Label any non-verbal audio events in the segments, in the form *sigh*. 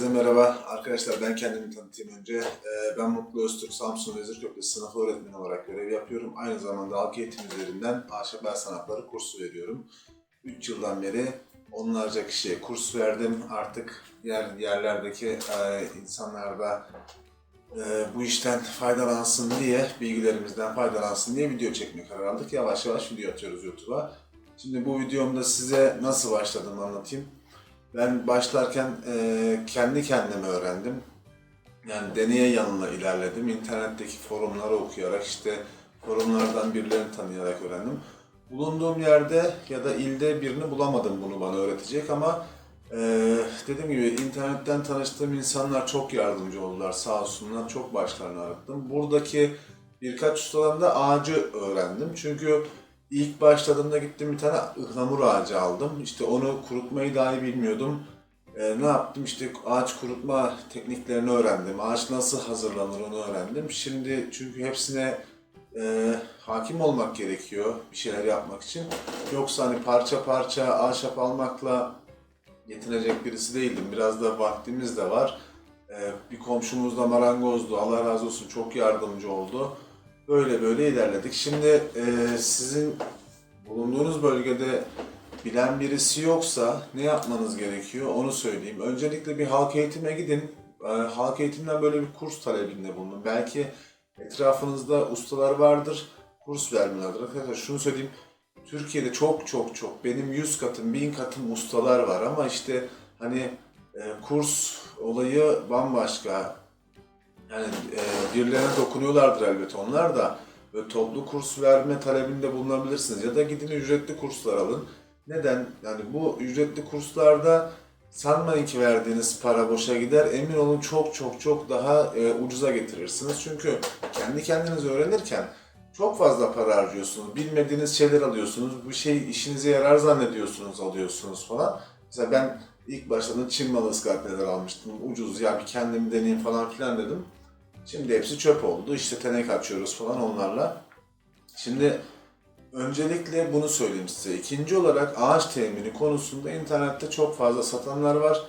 Herkese merhaba. Arkadaşlar ben kendimi tanıtayım önce. Ee, ben Mutlu Öztürk, Samsun Vezir Köprüsü sınıf öğretmeni olarak görev yapıyorum. Aynı zamanda halk eğitim üzerinden ahşap el sanatları kursu veriyorum. 3 yıldan beri onlarca kişiye kurs verdim. Artık yer, yerlerdeki e, insanlar da e, bu işten faydalansın diye, bilgilerimizden faydalansın diye video çekmeye karar aldık. Yavaş yavaş video atıyoruz YouTube'a. Şimdi bu videomda size nasıl başladığımı anlatayım. Ben başlarken e, kendi kendime öğrendim. Yani deneye yanına ilerledim. İnternetteki forumları okuyarak işte forumlardan birilerini tanıyarak öğrendim. Bulunduğum yerde ya da ilde birini bulamadım bunu bana öğretecek ama e, dediğim gibi internetten tanıştığım insanlar çok yardımcı oldular sağ olsunlar. Çok başlarını ağrıttım. Buradaki birkaç ustadan da ağacı öğrendim. Çünkü İlk başladığımda gittim bir tane ıhlamur ağacı aldım. İşte onu kurutmayı dahi bilmiyordum. Ee, ne yaptım işte ağaç kurutma tekniklerini öğrendim. Ağaç nasıl hazırlanır onu öğrendim. Şimdi çünkü hepsine e, hakim olmak gerekiyor bir şeyler yapmak için. Yoksa hani parça parça ahşap almakla yetinecek birisi değildim. Biraz da vaktimiz de var. Ee, bir komşumuz da marangozdu. Allah razı olsun çok yardımcı oldu. Böyle böyle ilerledik. Şimdi e, sizin bulunduğunuz bölgede bilen birisi yoksa ne yapmanız gerekiyor onu söyleyeyim. Öncelikle bir halk eğitime gidin. E, halk eğitimden böyle bir kurs talebinde bulunun. Belki etrafınızda ustalar vardır, kurs vermiyorlardır. Arkadaşlar şunu söyleyeyim. Türkiye'de çok çok çok benim 100 katım, 1000 katım ustalar var ama işte hani e, kurs olayı bambaşka. Yani e, birilerine dokunuyorlardır elbette onlar da. Böyle toplu kurs verme talebinde bulunabilirsiniz. Ya da gidin ücretli kurslar alın. Neden? Yani bu ücretli kurslarda sanmayın ki verdiğiniz para boşa gider. Emin olun çok çok çok daha e, ucuza getirirsiniz. Çünkü kendi kendiniz öğrenirken çok fazla para harcıyorsunuz. Bilmediğiniz şeyler alıyorsunuz. Bu şey işinize yarar zannediyorsunuz, alıyorsunuz falan. Mesela ben ilk başladığımda Çin malı ıskarpeler almıştım. Ucuz ya bir kendim deneyeyim falan filan dedim. Şimdi hepsi çöp oldu. İşte tenek açıyoruz falan onlarla. Şimdi öncelikle bunu söyleyeyim size. İkinci olarak ağaç temini konusunda internette çok fazla satanlar var.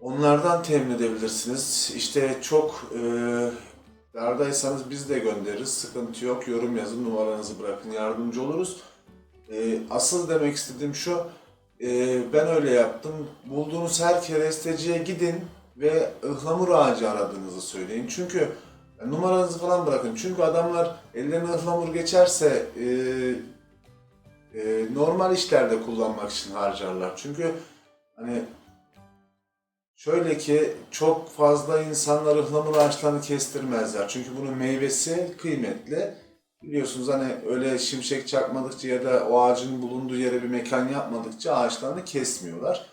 Onlardan temin edebilirsiniz. İşte çok e, dardaysanız biz de göndeririz. Sıkıntı yok. Yorum yazın, numaranızı bırakın. Yardımcı oluruz. E, asıl demek istediğim şu. e, ben öyle yaptım. Bulduğunuz her keresteciye gidin ve ıhlamur ağacı aradığınızı söyleyin. Çünkü e, numaranızı falan bırakın. Çünkü adamlar ellerine ıhlamur geçerse e, e, normal işlerde kullanmak için harcarlar. Çünkü hani şöyle ki çok fazla insanlar ıhlamur ağaçlarını kestirmezler. Çünkü bunun meyvesi kıymetli. Biliyorsunuz hani öyle şimşek çakmadıkça ya da o ağacın bulunduğu yere bir mekan yapmadıkça ağaçlarını kesmiyorlar.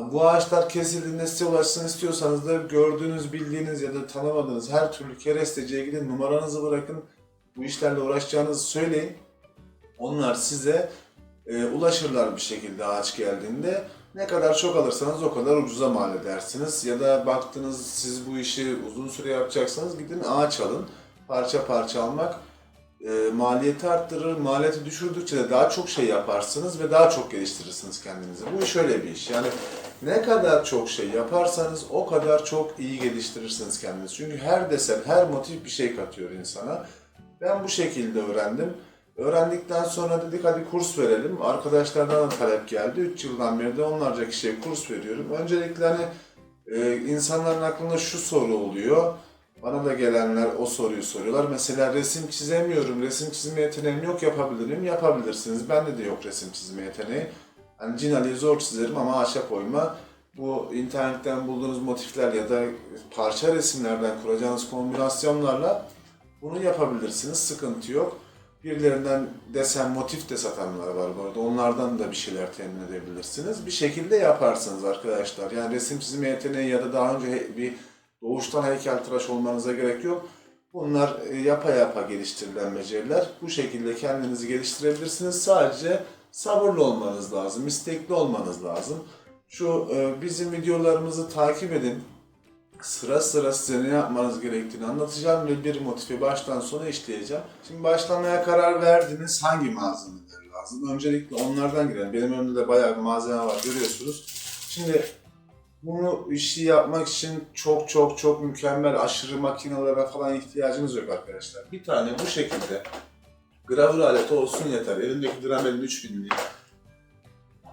Bu ağaçlar kesildiğinde size ulaşsın istiyorsanız da gördüğünüz, bildiğiniz ya da tanımadığınız her türlü keresteciye gidin, numaranızı bırakın, bu işlerle uğraşacağınızı söyleyin. Onlar size e, ulaşırlar bir şekilde ağaç geldiğinde. Ne kadar çok alırsanız o kadar ucuza mal edersiniz. Ya da baktınız siz bu işi uzun süre yapacaksanız gidin ağaç alın. Parça parça almak e, maliyeti arttırır, maliyeti düşürdükçe de daha çok şey yaparsınız ve daha çok geliştirirsiniz kendinizi. Bu iş öyle bir iş. Yani ne kadar çok şey yaparsanız o kadar çok iyi geliştirirsiniz kendinizi. Çünkü her desen, her motif bir şey katıyor insana. Ben bu şekilde öğrendim. Öğrendikten sonra dedik hadi kurs verelim. Arkadaşlardan da talep geldi. 3 yıldan beri de onlarca kişiye kurs veriyorum. Öncelikle hani e, insanların aklında şu soru oluyor. Bana da gelenler o soruyu soruyorlar. Mesela resim çizemiyorum, resim çizme yeteneğim yok yapabilirim. Yapabilirsiniz. Bende de yok resim çizme yeteneği. Hani Cinali'yi zor çizerim ama ahşap oyma. Bu internetten bulduğunuz motifler ya da parça resimlerden kuracağınız kombinasyonlarla bunu yapabilirsiniz. Sıkıntı yok. Birilerinden desen motif de satanlar var bu arada. Onlardan da bir şeyler temin edebilirsiniz. Bir şekilde yaparsınız arkadaşlar. Yani resim çizme yeteneği ya da daha önce bir doğuştan heykeltıraş olmanıza gerek yok. Bunlar e, yapa yapa geliştirilen beceriler. Bu şekilde kendinizi geliştirebilirsiniz. Sadece sabırlı olmanız lazım, istekli olmanız lazım. Şu e, bizim videolarımızı takip edin. Sıra sıra size ne yapmanız gerektiğini anlatacağım ve bir motifi baştan sona işleyeceğim. Şimdi başlamaya karar verdiniz. Hangi malzemeler lazım? Öncelikle onlardan girelim. Benim önümde de bayağı bir malzeme var görüyorsunuz. Şimdi Bunu işi yapmak için çok çok çok mükemmel aşırı makinelere falan ihtiyacınız yok arkadaşlar. Bir tane bu şekilde gravür aleti olsun yeter. Elimdeki Dramel'in 3000'li.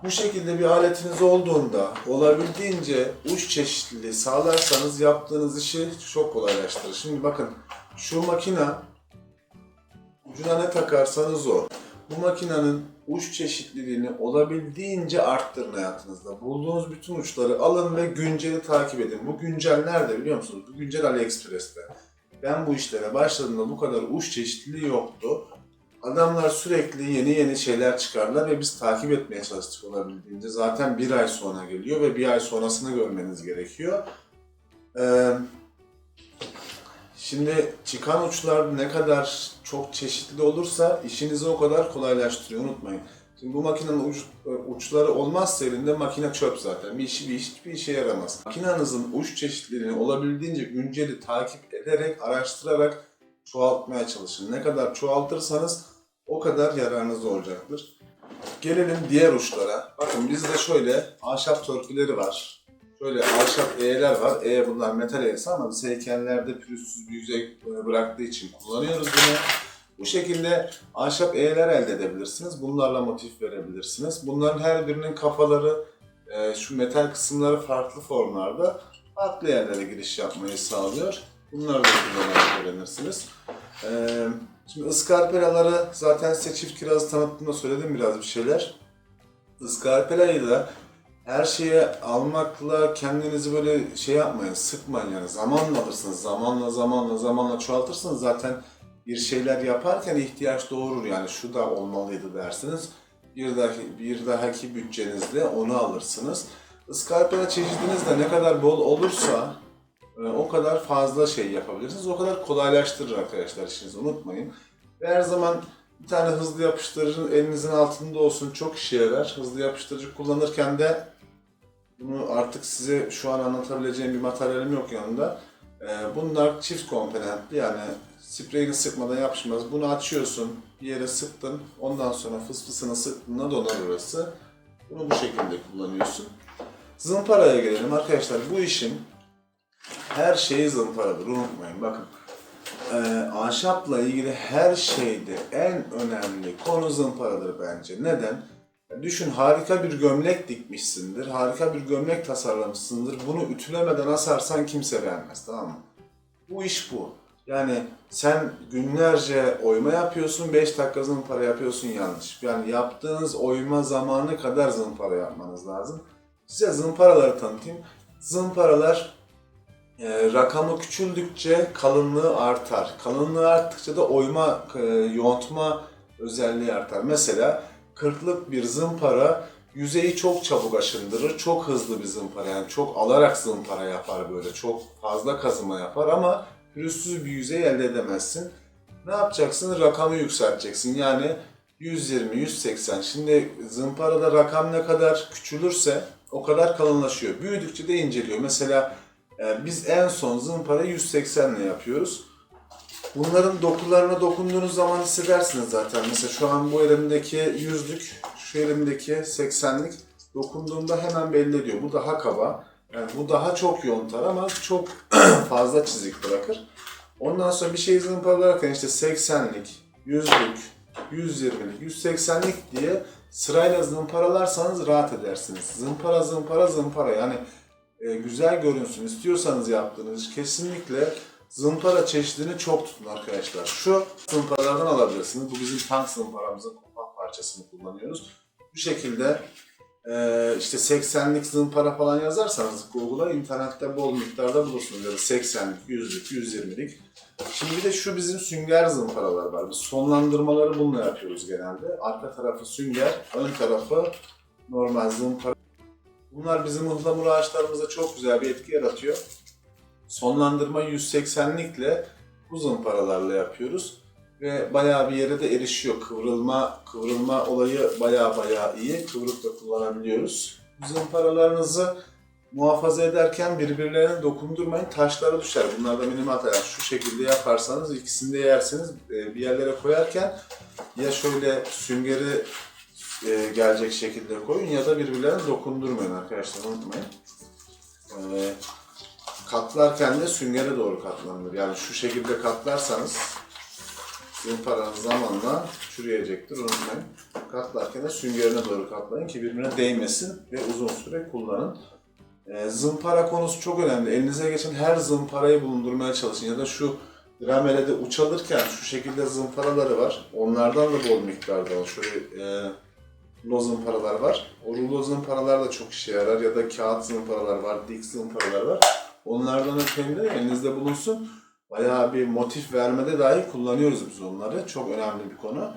Bu şekilde bir aletiniz olduğunda olabildiğince uç çeşitliliği sağlarsanız yaptığınız işi çok kolaylaştırır. Şimdi bakın şu makina ucuna ne takarsanız o. Bu makinenin uç çeşitliliğini olabildiğince arttırın hayatınızda. Bulduğunuz bütün uçları alın ve günceli takip edin. Bu güncel nerede biliyor musunuz? Bu güncel AliExpress'te. Ben bu işlere başladığımda bu kadar uç çeşitliliği yoktu. Adamlar sürekli yeni yeni şeyler çıkarlar ve biz takip etmeye çalıştık olabildiğince. Zaten bir ay sonra geliyor ve bir ay sonrasını görmeniz gerekiyor. Ee, şimdi çıkan uçlar ne kadar çok çeşitli olursa işinizi o kadar kolaylaştırıyor unutmayın. Şimdi bu makinenin uç, uçları olmazsa elinde makine çöp zaten. Bir işi bir iş, hiçbir işe yaramaz. Makinenizin uç çeşitliliğini olabildiğince günceli takip ederek, araştırarak çoğaltmaya çalışın. Ne kadar çoğaltırsanız o kadar yararınız olacaktır. Gelelim diğer uçlara. Bakın bizde şöyle ahşap törpüleri var. Şöyle ahşap eğeler var. E bunlar metal eğesi ama biz heykellerde pürüzsüz bir yüzey bıraktığı için kullanıyoruz bunu. Bu şekilde ahşap eğeler elde edebilirsiniz. Bunlarla motif verebilirsiniz. Bunların her birinin kafaları, e, şu metal kısımları farklı formlarda farklı yerlere giriş yapmayı sağlıyor. Bunları da kullanarak öğrenirsiniz. Ee, şimdi ıskarpelaları zaten size çift kirazı tanıttığımda söyledim biraz bir şeyler. Iskarpelayı da her şeye almakla kendinizi böyle şey yapmayın, sıkmayın yani zamanla alırsınız. Zamanla zamanla zamanla çoğaltırsınız zaten bir şeyler yaparken ihtiyaç doğurur yani şu da olmalıydı dersiniz. Bir dahaki, bir dahaki bütçenizde onu alırsınız. Iskarpela çeşidiniz de ne kadar bol olursa o kadar fazla şey yapabilirsiniz. O kadar kolaylaştırır arkadaşlar işinizi unutmayın. Ve her zaman bir tane hızlı yapıştırıcının elinizin altında olsun çok işe yarar. Hızlı yapıştırıcı kullanırken de bunu artık size şu an anlatabileceğim bir materyalim yok yanında. E, Bunlar çift komponentli yani spreyini sıkmadan yapışmaz. Bunu açıyorsun, bir yere sıktın, ondan sonra fısfısını sıktığında donar orası. Bunu bu şekilde kullanıyorsun. Zımparaya gelelim arkadaşlar. Bu işin her şeyi zımparadır unutmayın. Bakın e, ahşapla ilgili her şeyde en önemli konu zımparadır bence. Neden? Düşün harika bir gömlek dikmişsindir, harika bir gömlek tasarlamışsındır. Bunu ütülemeden asarsan kimse beğenmez tamam mı? Bu iş bu. Yani sen günlerce oyma yapıyorsun, 5 dakika zımpara yapıyorsun yanlış. Yani yaptığınız oyma zamanı kadar zımpara yapmanız lazım. Size zımparaları tanıtayım. Zımparalar e, rakamı küçüldükçe kalınlığı artar. Kalınlığı arttıkça da oyma, e, yontma özelliği artar. Mesela kırklık bir zımpara yüzeyi çok çabuk aşındırır. Çok hızlı bir zımpara yani çok alarak zımpara yapar böyle. Çok fazla kazıma yapar ama pürüzsüz bir yüzey elde edemezsin. Ne yapacaksın? Rakamı yükselteceksin. Yani 120, 180. Şimdi zımparada rakam ne kadar küçülürse o kadar kalınlaşıyor. Büyüdükçe de inceliyor. Mesela e, biz en son zımpara 180 ile yapıyoruz. Bunların dokularına dokunduğunuz zaman hissedersiniz zaten. Mesela şu an bu elimdeki yüzlük, şu elimdeki 80'lik dokunduğumda hemen belli ediyor. Bu daha kaba. Yani bu daha çok yontar ama çok *clears throat* fazla çizik bırakır. Ondan sonra bir şey zımparalarken işte 80'lik, 100'lük, 120'lik, 180'lik diye sırayla zımparalarsanız rahat edersiniz. Zımpara zımpara zımpara yani e, güzel görünsün istiyorsanız yaptığınız kesinlikle zımpara çeşidini çok tutun arkadaşlar. Şu zımparalardan alabilirsiniz. Bu bizim tank zımparamızın kompak parçasını kullanıyoruz. Bu şekilde e, işte 80'lik zımpara falan yazarsanız Google'a internette bol miktarda bulursunuz. Ya da 80'lik, 100'lük, 120'lik. Şimdi bir de şu bizim sünger zımparalar var. Biz sonlandırmaları bununla yapıyoruz genelde. Arka tarafı sünger, ön tarafı normal zımpara. Bunlar bizim ıhlamur ağaçlarımıza çok güzel bir etki yaratıyor. Sonlandırma 180'likle bu zımparalarla yapıyoruz. Ve bayağı bir yere de erişiyor. Kıvrılma kıvrılma olayı bayağı bayağı iyi. Kıvrık da kullanabiliyoruz. Zımparalarınızı muhafaza ederken birbirlerine dokundurmayın. Taşlara düşer. Bunlar da minimal taş. Şu şekilde yaparsanız ikisini de yerseniz e, bir yerlere koyarken ya şöyle süngeri gelecek şekilde koyun ya da birbirlerine dokundurmayın arkadaşlar unutmayın. Ee, katlarken de süngere doğru katlanılır. Yani şu şekilde katlarsanız zımparanız zamanla çürüyecektir. Unutmayın. Katlarken de süngerine doğru katlayın ki birbirine değmesin ve uzun süre kullanın. Ee, zımpara konusu çok önemli. Elinize geçen her zımparayı bulundurmaya çalışın. Ya da şu dramelede uç alırken şu şekilde zımparaları var. Onlardan da bol miktarda var. Şöyle e, rulo zımparalar var. O rulo zımparalar da çok işe yarar. Ya da kağıt zımparalar var, dik zımparalar var. Onlardan öteyim de elinizde bulunsun. Bayağı bir motif vermede dahi kullanıyoruz biz onları. Çok önemli bir konu.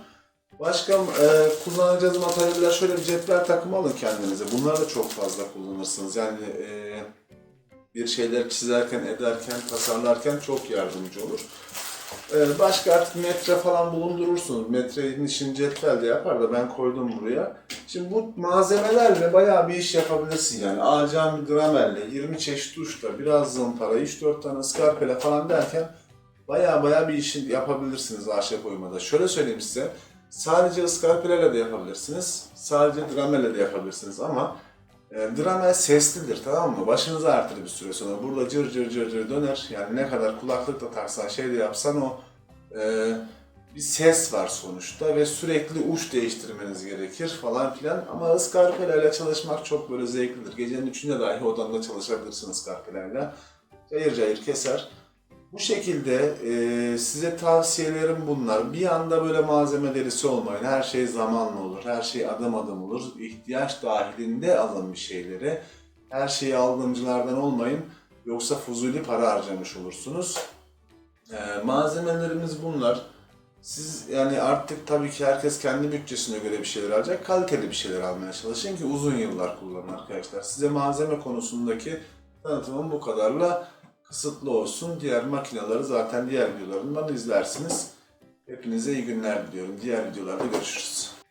Başka e, kullanacağız materyaller şöyle bir cetvel takımı alın kendinize. Bunları da çok fazla kullanırsınız. Yani e, bir şeyler çizerken, ederken, tasarlarken çok yardımcı olur. E, başka artık metre falan bulundurursunuz. Metrenin işini cetvel de yapar da ben koydum buraya. Şimdi bu malzemelerle bayağı bir iş yapabilirsin yani. Alacağın bir dramelle, 20 çeşit uçta, biraz zımpara, 3-4 tane ıskarpele falan derken bayağı bayağı bir işi yapabilirsiniz ahşap oymada. Şöyle söyleyeyim size. Sadece ıskarpelerle de yapabilirsiniz. Sadece dramelle de yapabilirsiniz ama e, dramel seslidir tamam mı? Başınızı ağrıtır bir süre sonra. Burada cır cır cır cır döner. Yani ne kadar kulaklık da taksan şey de yapsan o e, bir ses var sonuçta ve sürekli uç değiştirmeniz gerekir falan filan. Ama ıskarpelerle çalışmak çok böyle zevklidir. Gecenin üçünde dahi odanda çalışabilirsiniz ıskarpelerle. Cayır cayır keser. Bu şekilde e, size tavsiyelerim bunlar. Bir anda böyle malzeme delisi olmayın. Her şey zamanla olur. Her şey adım adım olur. İhtiyaç dahilinde alın bir şeyleri. Her şeyi aldımcılardan olmayın. Yoksa fuzuli para harcamış olursunuz. E, malzemelerimiz bunlar. Siz yani artık tabii ki herkes kendi bütçesine göre bir şeyler alacak. Kaliteli bir şeyler almaya çalışın ki uzun yıllar kullanın arkadaşlar. Size malzeme konusundaki tanıtımım bu kadarla kısıtlı olsun. Diğer makineleri zaten diğer videolarımdan izlersiniz. Hepinize iyi günler diliyorum. Diğer videolarda görüşürüz.